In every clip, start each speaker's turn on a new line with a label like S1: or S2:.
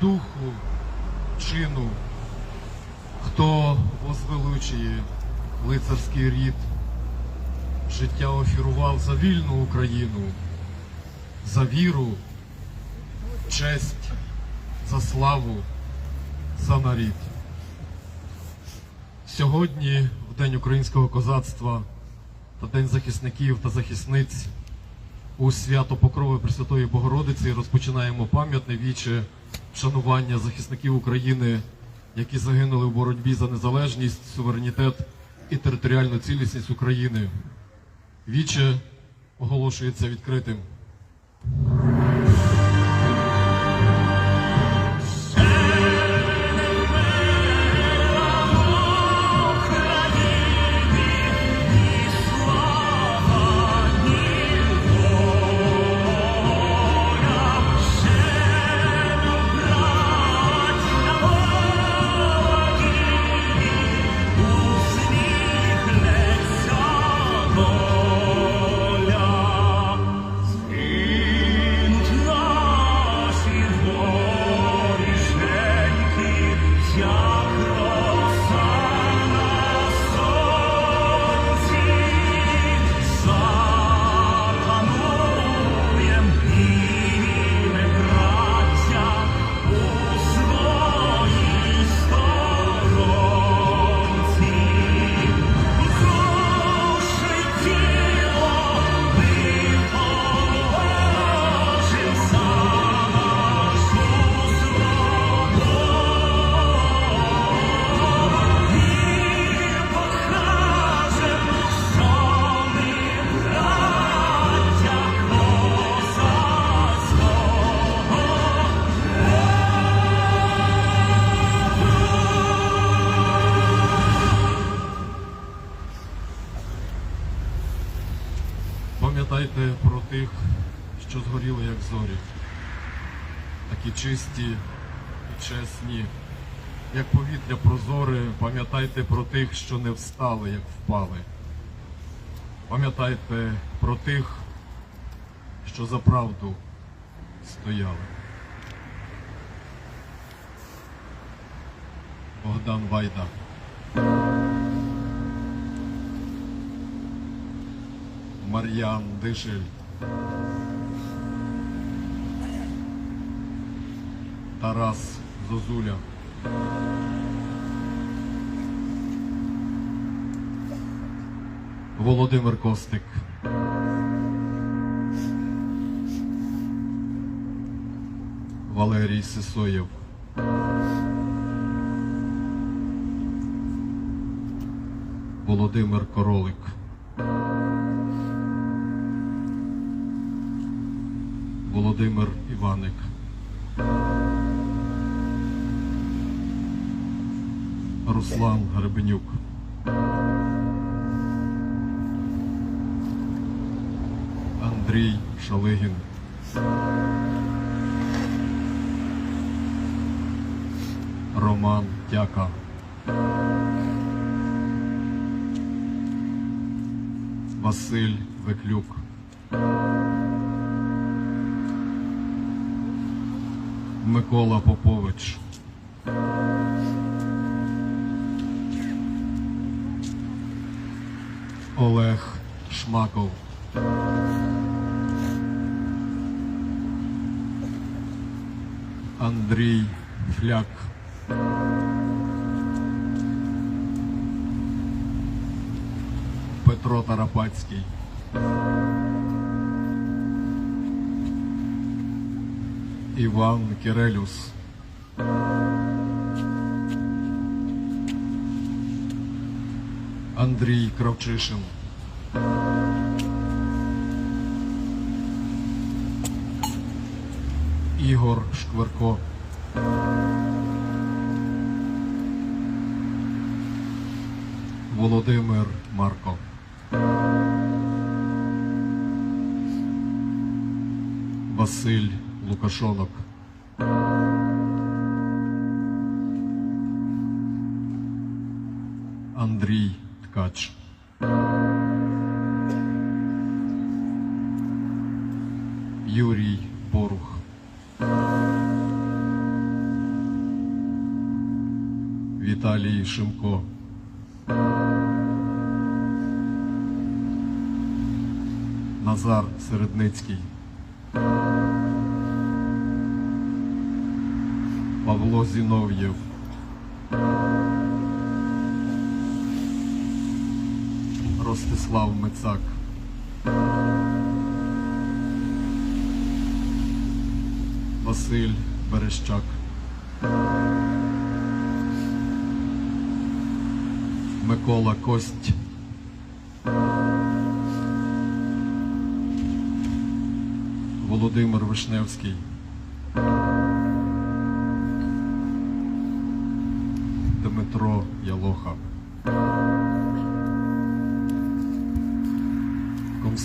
S1: духу, чину, хто возвеличує лицарський рід, життя офірував за вільну Україну, за віру, честь, за славу, за нарід. Сьогодні, в День українського козацтва та День захисників та захисниць, у свято Покрови Пресвятої Богородиці розпочинаємо пам'ятне віче вшанування захисників України, які загинули в боротьбі за незалежність, суверенітет і територіальну цілісність України. Віче оголошується відкритим. Пам'ятайте про тих, що згоріли, як зорі, такі чисті і чесні, як повітря прозоре, пам'ятайте про тих, що не встали, як впали. Пам'ятайте про тих, що за правду стояли. Богдан Вайда. Мар'ян Дишель. Тарас Зозуля. Володимир Костик. Валерій Сисоєв. Володимир Королик. Володимир Іваник. Руслан Гребенюк. Андрій Шалигін. Роман Тяка. Василь Виклюк. Микола Попович. Олег Шмаков. Андрій Фляк. Петро Тарапацький. Іван Кирелюс. Андрій Кравчишин. Ігор Шкверко. Володимир Марко. Василь Лукашонок. Андрій Ткач. Юрій Борух. Віталій Шимко. Назар Середницький. Павло Зінов'єв. Ростислав Мицак. Василь Берещак. Микола Кость. Володимир Вишневський.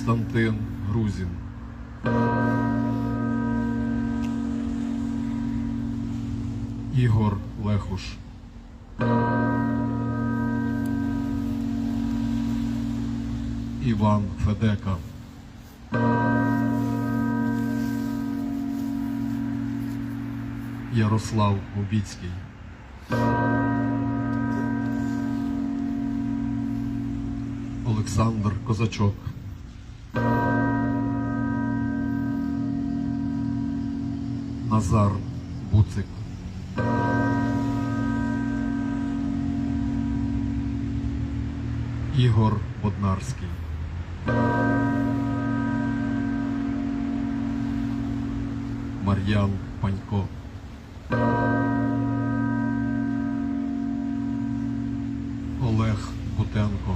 S1: Константин Грузін. Ігор Лехуш. Іван Федека. Ярослав Губіцький. Олександр Козачок. Назар Буцик. Ігор Боднарський. Мар'ян Панько. Олег Бутенко.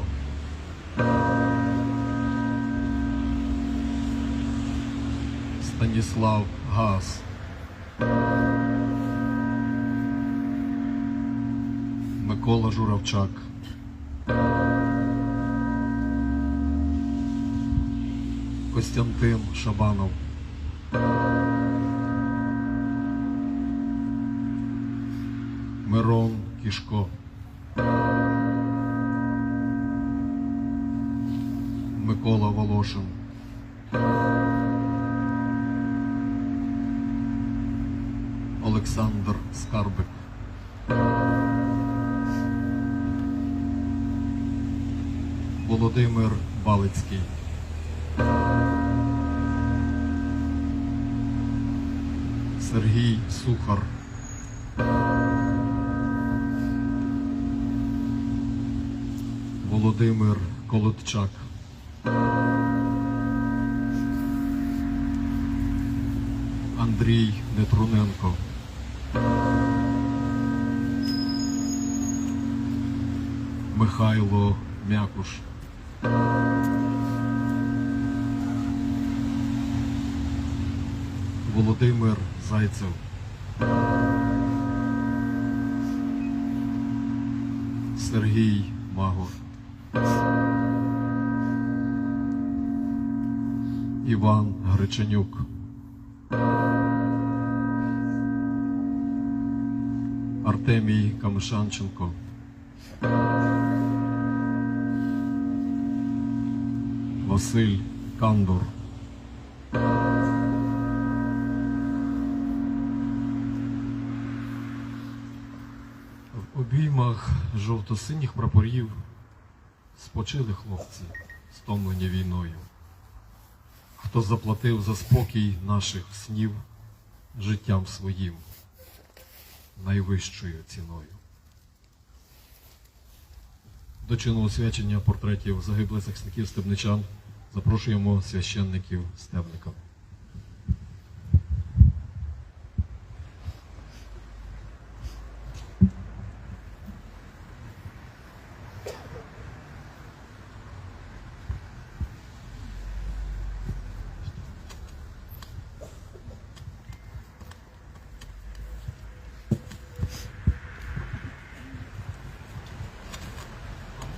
S1: Станіслав Гас. Микола Журавчак. Костянтин Шабанов. Мирон Кішко. Микола Волошин. Олександр Скарбик. Володимир Балицький. Сергій Сухар. Володимир Колодчак. Андрій Нетруненко. Михайло Мякуш. Володимир Зайцев. Сергій Магор. Іван Греченюк. Артемій Камишанченко. Василь Кандор. В обіймах жовто-синіх прапорів спочили хлопці, стомлені війною. Хто заплатив за спокій наших снів життям своїм найвищою ціною. До чину освячення портретів загиблих захисників стебничан запрошуємо священників стебника.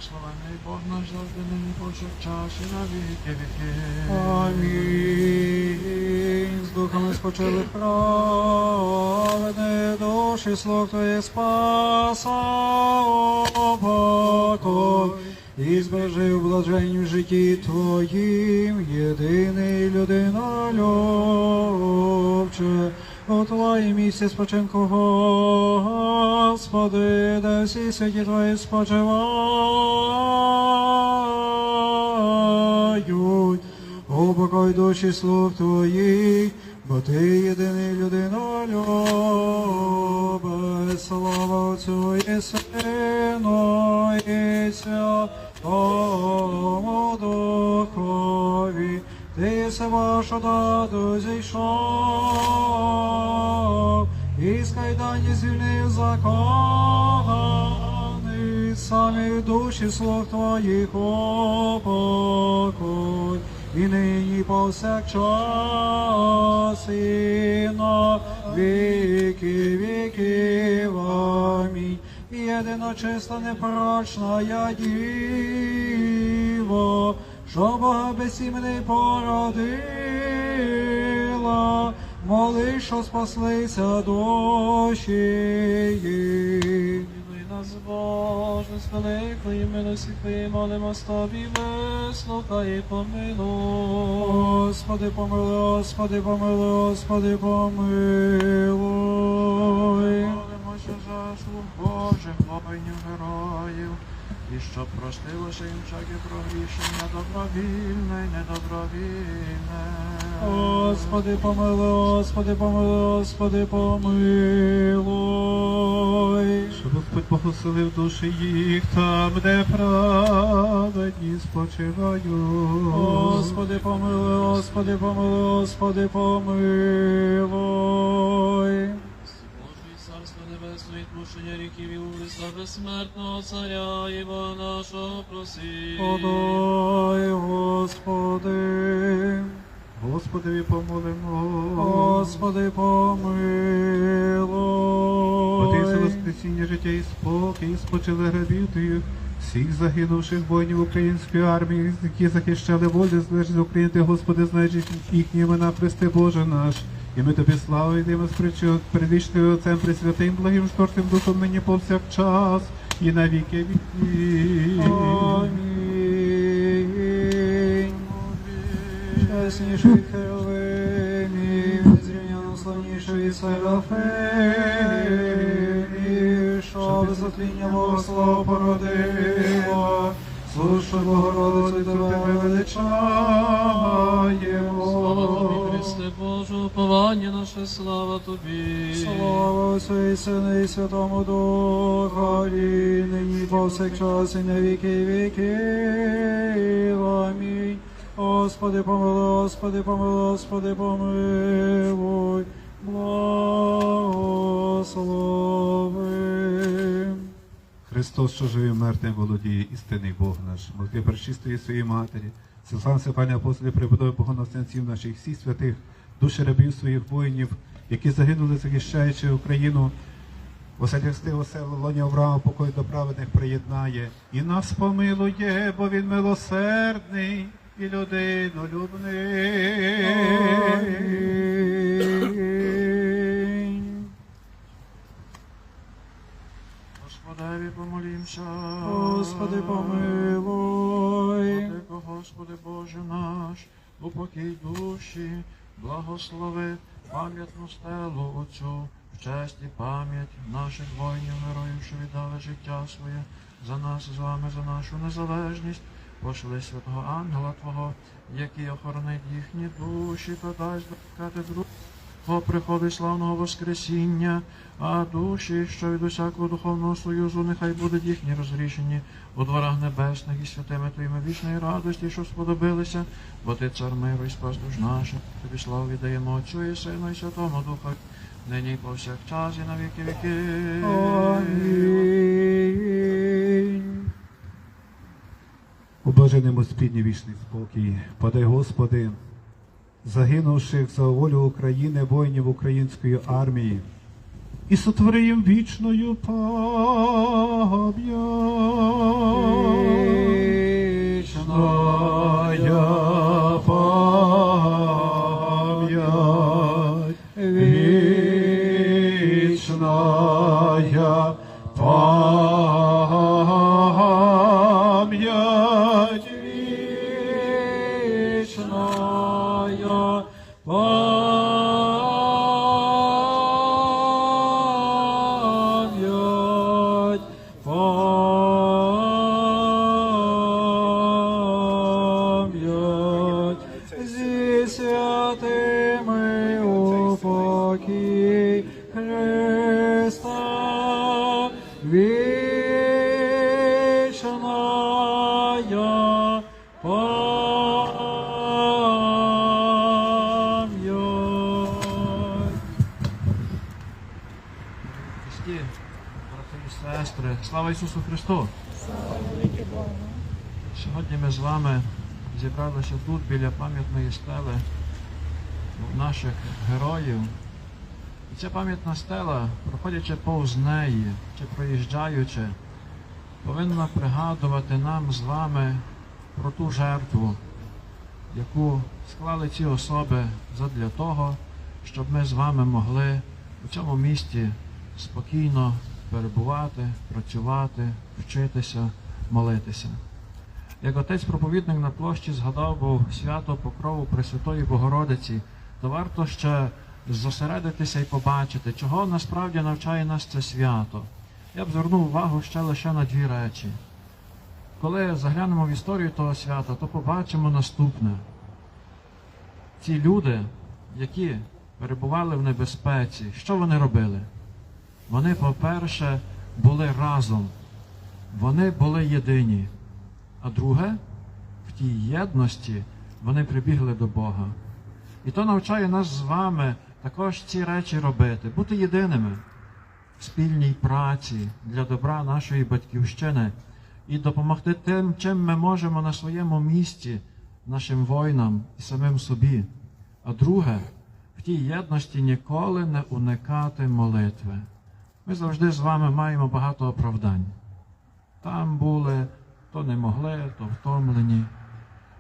S2: Славний Бог наш завжди нині повсякчас і на
S3: Амінь. З духами спочили праведні душі, слуг Твоїх спаса, опокой. І збережи в блаженнім житті Твоїм, єдиний людина любче, у Твоїм місці спочинку. Господи, де всі святі Твої спочивають. Упокой душі слуг Твоїх, бо Ти єдиний людина любить. Слава Отцю і Сину і Святому Духові. Ти єси вашу даду зійшов, і з кайдані звільнив закоханий, самі душі слуг твоїх упокой, і нині повсякчас і на віки віків. Амінь. Єдино чиста непорочна я діво, що Бога безсіменний породила, моли, що спаслися душі.
S2: Нас, Боже, з великої милості Твої, молимось Тобі, вислухай і помилуй.
S3: Господи, помилуй, Господи, помилуй, Господи, помилуй.
S2: Молимося за слуг Божих, воїнів героїв, і щоб простилося їм всяке прогрішення добровільне і недобровільне.
S3: Господи, помилуй, Господи, помилуй, Господи, помилуй.
S4: Щоб Господь благословив душі їх там, де праведні спочивають.
S3: Господи, помилуй, Господи, помилуй, Господи, помилуй.
S2: Божий мушення ріків і Христа безсмертного царя, Іва нашого проси.
S3: Подай, Господи,
S4: Господи, помолимо.
S3: Господи,
S4: Отець
S3: помилуй.
S4: воскресіння, життя і спокій, спочили грабів всіх загинувших воїнів української армії, які захищали волю, залежність України, Ти, Господи, знаєш їхні імена, Христе Боже наш. І ми тобі славу йдемо з вічним Отцем, Пресвятим, благим, шторцем Духом нині повсякчас і на віки віки.
S3: Амінь. Чесніший херовимів, зрівняно славніший серафимів, що без затління Богослова породила, слушу Богородицю тебе
S2: Слава тобі,
S3: величаємо.
S2: Христе Боже, уповання наше, слава тобі.
S3: Слава Отцю і Сину і Святому Духові, нині повсякчас і на віки віків. Амінь. Господи, помилуй, Господи, помилуй, Господи, помилуй, благослови.
S4: Христос, що живий мертвим володіє, істинний Бог наш, молитви пречистої своєї матері, Силсан Стефані апостолів, преподобі богоносцянців наших, всіх святих, душі рабів своїх воїнів, які загинули, захищаючи Україну, оселясти осело лоні Авраама, покой до праведних приєднає, і нас помилує, бо він милосердний і людинолюбний.
S3: Амінь.
S2: Господеві.
S3: Господи, помилуй.
S2: Владико, Господи Боже наш, упокій душі, благослови пам'ятну стелу Отцю, в честь і пам'ять наших воїнів, героїв, що віддали життя своє за нас з вами, за нашу незалежність. Пошли святого ангела Твого, який охоронить їхні душі та дасть друг. О приходу й славного Воскресіння, а душі, що від усякого духовного союзу, нехай будуть їхні розрішені у дворах небесних і святими Твоїми вічної радості, що сподобилися, бо Ти цар миру і спас душ наших. Тобі славу віддаємо Отцю і Сину і Святому Духу, нині і повсякчас і на віки віки.
S3: Амінь.
S4: Обаженому спільні вічний спокій, подай Господи, загинувших за волю України, воїнів української армії, і сотвори їм вічною пам'ять.
S2: Слава Ісусу Христу! Сьогодні ми з вами зібралися тут біля пам'ятної стели наших героїв. І ця пам'ятна стела, проходячи повз неї чи проїжджаючи, повинна пригадувати нам з вами про ту жертву, яку склали ці особи задля того, щоб ми з вами могли у цьому місті спокійно перебувати, працювати, вчитися, молитися. Як отець проповідник на площі згадав був свято Покрову Пресвятої Богородиці, то варто ще зосередитися і побачити, чого насправді навчає нас це свято. Я б звернув увагу ще лише на дві речі. Коли заглянемо в історію того свята, то побачимо наступне. Ці люди, які перебували в небезпеці, що вони робили? Вони, по-перше, були разом, вони були єдині. А друге, в тій єдності вони прибігли до Бога. І то навчає нас з вами також ці речі робити, бути єдиними в спільній праці для добра нашої батьківщини і допомогти тим, чим ми можемо на своєму місці, нашим воїнам і самим собі. А друге, в тій єдності ніколи не уникати молитви. Ми завжди з вами маємо багато оправдань. Там були, то не могли, то втомлені.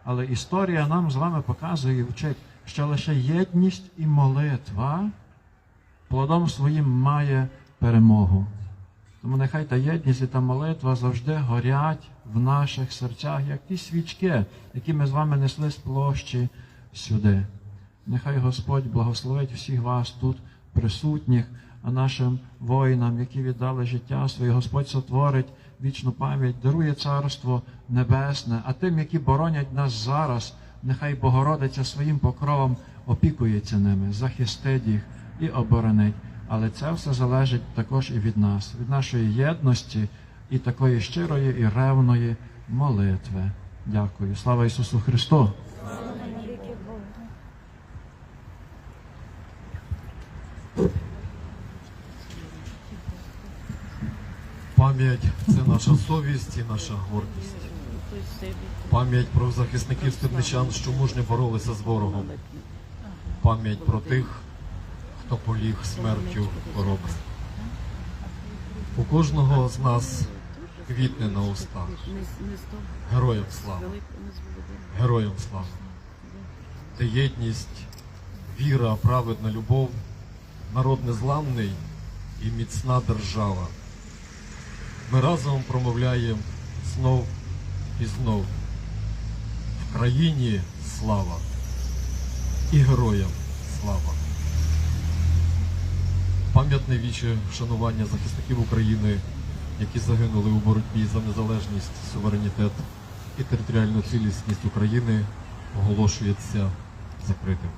S2: Але історія нам з вами показує і вчить, що лише єдність і молитва плодом своїм має перемогу. Тому нехай та єдність і та молитва завжди горять в наших серцях, як ті свічки, які ми з вами несли з площі сюди. Нехай Господь благословить всіх вас тут присутніх, нашим воїнам, які віддали життя своє, Господь сотворить вічну пам'ять, дарує царство небесне, а тим, які боронять нас зараз, нехай Богородиця своїм покровом опікується ними, захистить їх і оборонить. Але це все залежить також і від нас, від нашої єдності і такої щирої і ревної молитви. Дякую. Слава Ісусу Христу!
S1: Пам'ять це наша совість і наша гордість. Пам'ять про захисників степничан, що мужньо боролися з ворогом. Пам'ять про тих, хто поліг смертю хвороби. У кожного з нас квітне на устах. Героям слава! Героям слава! Де єдність, віра, праведна любов, народ незламний і міцна держава. Ми разом промовляємо знов і знов. В країні слава і героям слава. Пам'ятне віче вшанування захисників України, які загинули у боротьбі за незалежність, суверенітет і територіальну цілісність України, оголошується закритим.